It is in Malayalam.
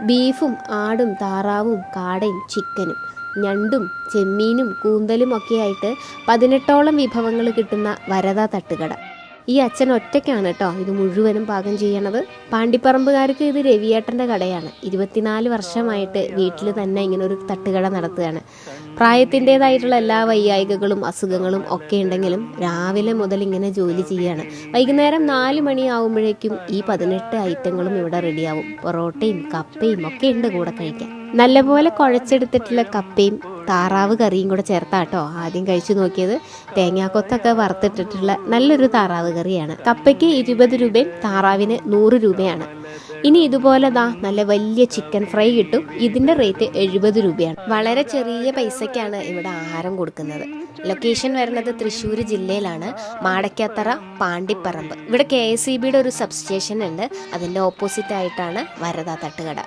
ബീഫും ആടും താറാവും കാടയും ചിക്കനും ഞണ്ടും ചെമ്മീനും കൂന്തലും ഒക്കെയായിട്ട് പതിനെട്ടോളം വിഭവങ്ങൾ കിട്ടുന്ന വരദ തട്ടുകട. ഈ അച്ഛൻ ഒറ്റയ്ക്കാണ് കേട്ടോ ഇത് മുഴുവനും പാകം ചെയ്യണത്. പാണ്ടിപ്പറമ്പുകാർക്ക് ഇത് രവിയേട്ടന്റെ കടയാണ്. ഇരുപത്തിനാല് വർഷമായിട്ട് വീട്ടിൽ തന്നെ ഇങ്ങനെ ഒരു തട്ടുകട നടത്തുകയാണ്. പ്രായത്തിന്റെതായിട്ടുള്ള എല്ലാ വയ്യായികകളും അസുഖങ്ങളും ഒക്കെ ഉണ്ടെങ്കിലും രാവിലെ മുതൽ ഇങ്ങനെ ജോലി ചെയ്യുകയാണ് വൈകുന്നേരം നാല് മണിയാവുമ്പോഴേക്കും ഈ പതിനെട്ട് ഐറ്റങ്ങളും ഇവിടെ റെഡിയാവും. പൊറോട്ടയും കപ്പയും ഒക്കെ ഉണ്ട് കൂടെ കഴിക്കാൻ. നല്ലപോലെ കുഴച്ചെടുത്തിട്ടുള്ള കപ്പയും താറാവ് കറിയും കൂടെ ചേർത്താട്ടോ. ആദ്യം കഴിച്ചു നോക്കിയത് തേങ്ങാക്കൊത്തൊക്കെ വറുത്തിട്ടിട്ടുള്ള നല്ലൊരു താറാവ് കറിയാണ്. കപ്പയ്ക്ക് ഇരുപത് രൂപയും താറാവിന് നൂറ് രൂപയാണ്. ഇനി ഇതുപോലെ ദാ നല്ല വലിയ ചിക്കൻ ഫ്രൈ കിട്ടും. ഇതിന്റെ റേറ്റ് എഴുപത് രൂപയാണ്. വളരെ ചെറിയ പൈസക്കാണ് ഇവിടെ ആഹാരം കൊടുക്കുന്നത്. ലൊക്കേഷൻ വരുന്നത് തൃശ്ശൂർ ജില്ലയിലാണ്. മാടക്കാത്തറ പാണ്ടിപ്പറമ്പ്. ഇവിടെ കെ എസ് ഇ ബിയുടെ ഒരു സബ്സ്റ്റേഷൻ ഉണ്ട്. അതിന്റെ ഓപ്പോസിറ്റ് ആയിട്ടാണ് വരദ തട്ടുകട.